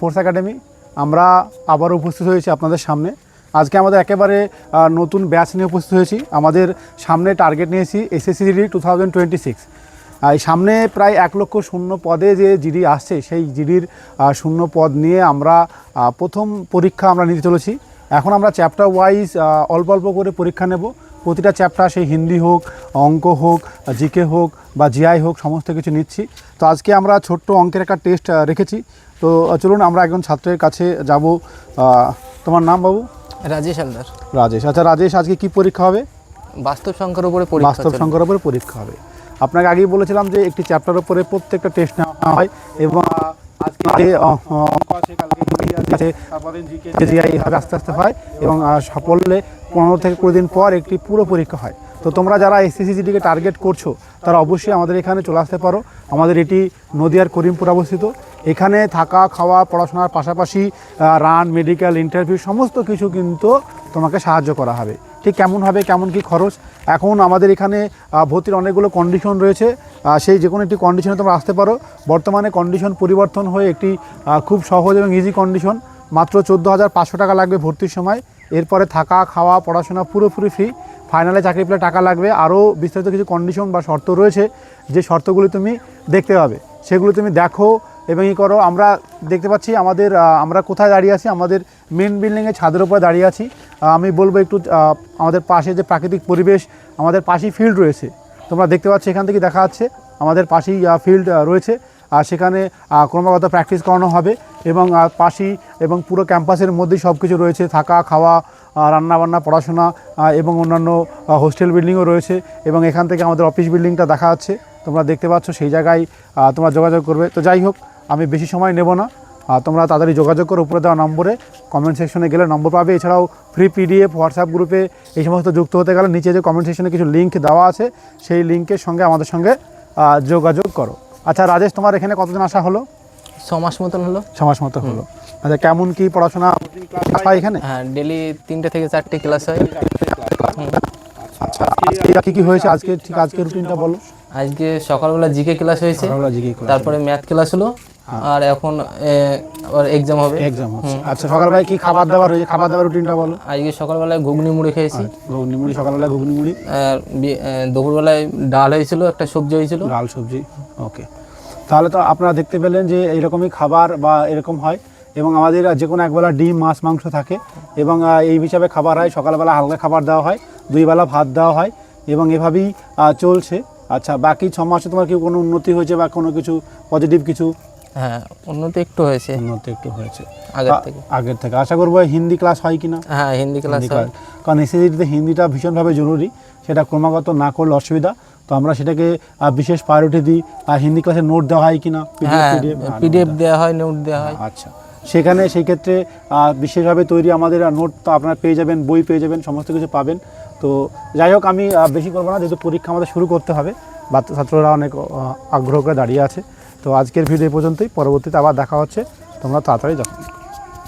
Force academy আমরা আবার উপস্থিত হয়েছি আপনাদের সামনে। আজকে আমাদের একেবারে নতুন ব্যাচ নিয়ে উপস্থিত হয়েছি। আমাদের সামনে টার্গেট নিয়েছি SSC GD two thousand twenty six এই সামনে প্রায় এক লক্ষ শূন্য পদে যে জিডি আসছে, সেই জিডির শূন্য পদ নিয়ে আমরা প্রথম পরীক্ষা আমরা নিতে চলেছি। এখন আমরা চ্যাপ্টার ওয়াইজ অল্প অল্প করে পরীক্ষা নেব। প্রতিটা চ্যাপ্টার সেই হিন্দি হোক অঙ্ক হোক জিকে হোক বা জিআই হোক সমস্ত কিছু নিচ্ছি। তো আজকে আমরা ছোট্ট অঙ্কের একটা টেস্ট রেখেছি। তো চলুন আমরা একজন ছাত্রের কাছে যাব। তোমার নাম বাবু? রাজেশ হালদার। রাজেশ। আচ্ছা রাজেশ আজকে কি পরীক্ষা হবে? বাস্তব সংখ্যার উপরে বাস্তব। সংখ্যার উপরে পরীক্ষা হবে। আপনাকে আগেই বলেছিলাম যে একটি চ্যাপ্টার উপরে প্রত্যেকটা টেস্ট নেওয়া হয় এবং আজকে আছে জিআই আস্তে আস্তে হয় এবং সাফল্যে পনেরো থেকে কুড়ি দিন পর একটি পুরো পরীক্ষা হয়। তো তোমরা যারা এসএসসি জিডিকে টার্গেট করছ তারা অবশ্যই আমাদের এখানে চলে আসতে পারো। আমাদের এটি নদিয়ার করিমপুর অবস্থিত। এখানে থাকা খাওয়া পড়াশোনার পাশাপাশি রান মেডিকেল ইন্টারভিউ সমস্ত কিছু কিন্তু তোমাকে সাহায্য করা হবে। ঠিক কেমন হবে, কেমন কি খরচ? এখন আমাদের এখানে ভর্তির অনেকগুলো কন্ডিশন রয়েছে। সেই যে কোনো একটি কন্ডিশনে তোমরা আসতে পারো। বর্তমানে কন্ডিশন পরিবর্তন হয়ে একটি খুব সহজ এবং ইজি কন্ডিশন মাত্র চোদ্দ হাজার পাঁচশো টাকা লাগবে ভর্তির সময়। এরপরে থাকা, খাওয়া, পড়াশোনা পুরোপুরি ফ্রি ফাইনালে চাকরি পেলে টাকা লাগবে। আরও বিস্তারিত কিছু কন্ডিশন বা শর্ত রয়েছে, যে শর্তগুলি তুমি দেখতে পাবে। সেগুলো তুমি দেখো এবং ই করো। আমরা দেখতে পাচ্ছি আমাদের আমরা কোথায় দাঁড়িয়ে আছি? আমাদের মেন বিল্ডিংয়ের ছাদের উপরে দাঁড়িয়ে আছি। আমি বলব একটু আমাদের পাশে যে প্রাকৃতিক পরিবেশ, আমাদের পাশেই ফিল্ড রয়েছে। তোমরা দেখতে পাচ্ছ, এখান থেকে দেখা যাচ্ছে, আমাদের পাশেই ফিল্ড রয়েছে। আর সেখানে ক্রমাগত প্র্যাকটিস করানো হবে এবং পাশেই এবং পুরো ক্যাম্পাসের মধ্যেই সব কিছু রয়েছে। থাকা, খাওয়া রান্নাবান্না, পড়াশোনা এবং অন্যান্য হোস্টেল বিল্ডিংও রয়েছে এবং এখান থেকে আমাদের অফিস বিল্ডিংটা দেখা যাচ্ছে। তোমরা দেখতে পাচ্ছ, সেই জায়গায় তোমরা যোগাযোগ করবে। তো যাই হোক, আমি বেশি সময় নেব না। তোমরা তাড়াতাড়ি যোগাযোগ করো উপরে দেওয়া নম্বরে। কমেন্ট সেকশনে গেলে নম্বর পাবে। এছাড়াও ফ্রি পিডিএফ হোয়াটসঅ্যাপ গ্রুপে এই সমস্ত যুক্ত হতে গেলে নিচে যে কমেন্ট সেকশনে কিছু লিঙ্ক দেওয়া আছে সেই লিঙ্কের সঙ্গে আমাদের সঙ্গে যোগাযোগ করো। আচ্ছা রাজেশ তোমার এখানে কতদিন আসা হলো? ছ মাস মতন হলো। ছ মাস মতো হলো। আচ্ছা কেমন কি পড়াশোনা? হয় এখানে? হ্যাঁ ডেলি তিনটে থেকে চারটে ক্লাস হয়। আচ্ছা আজকে কি কি হয়েছে? আজকে ঠিক আজকে রুটিনটা বলো। আজকে সকালবেলা জিকে ক্লাস হয়েছে। তারপরে ম্যাথ ক্লাস হলো। আর এখন আবার এক্সাম হবে। এক্সাম হচ্ছে আচ্ছা সকালবেলায় কি খাবার দাবার হয়েছে? খাবার দাবার রুটিনটা বলো। আজকে সকালবেলায় ঘুগনি মুড়ি খেয়েছি। ঘুগনি মুড়ি সকালবেলা ঘুগনি মুড়ি। আর দুপুরবেলায় ডাল হয়েছিল একটা সবজি হয়েছিল। ডাল সবজি। ওকে। তাহলে তো আপনারা দেখতে পেলেন যে এরকমই খাবার বা এরকম হয়। এবং আমাদের যে কোনো একবেলা ডিম মাছ মাংস থাকে। এবং এই হিসাবে খাবার হয়। সকালবেলা হালকা খাবার দেওয়া হয়। দুই বেলা ভাত দেওয়া হয়। এবং এভাবেই চলছে। আচ্ছা বাকি ছ মাসে তোমার কি কোনো উন্নতি হয়েছে বা কোনো কিছু পজিটিভ কিছু হ্যাঁ উন্নতি একটু হয়েছে। উন্নতি একটু হয়েছে। আগের থেকে। আগের থেকে। আশা করব হিন্দি ক্লাস হয় কিনা? হ্যাঁ হিন্দি ক্লাস হয়। কারণ এসএসসিতে হিন্দিটা ভীষণভাবে জরুরি। সেটা ক্রমাগত না করলে অসুবিধা। তো আমরা সেটাকে বিশেষ প্রায়োরিটি দিই। আর হিন্দি ক্লাসে নোট দেওয়া হয় কিনা? হ্যাঁ PDF? হ্যাঁ, পিডিএফ দেওয়া। হয় নোট দেওয়া হয়। আচ্ছা। সেখানে সেই ক্ষেত্রে বিশেষভাবে তৈরি আমাদের নোট তো আপনারা পেয়ে যাবেন বই পেয়ে যাবেন সমস্ত কিছু পাবেন। তো যাই হোক আমি বেশি করব না। যেহেতু পরীক্ষা আমাদের শুরু করতে হবে। ছাত্ররা অনেক আগ্রহ করে দাঁড়িয়ে আছে। তো আজকের ভিডিও পর্যন্তই। পরবর্তীতে আবার দেখা হচ্ছে। তোমরা তাড়াতাড়ি যখন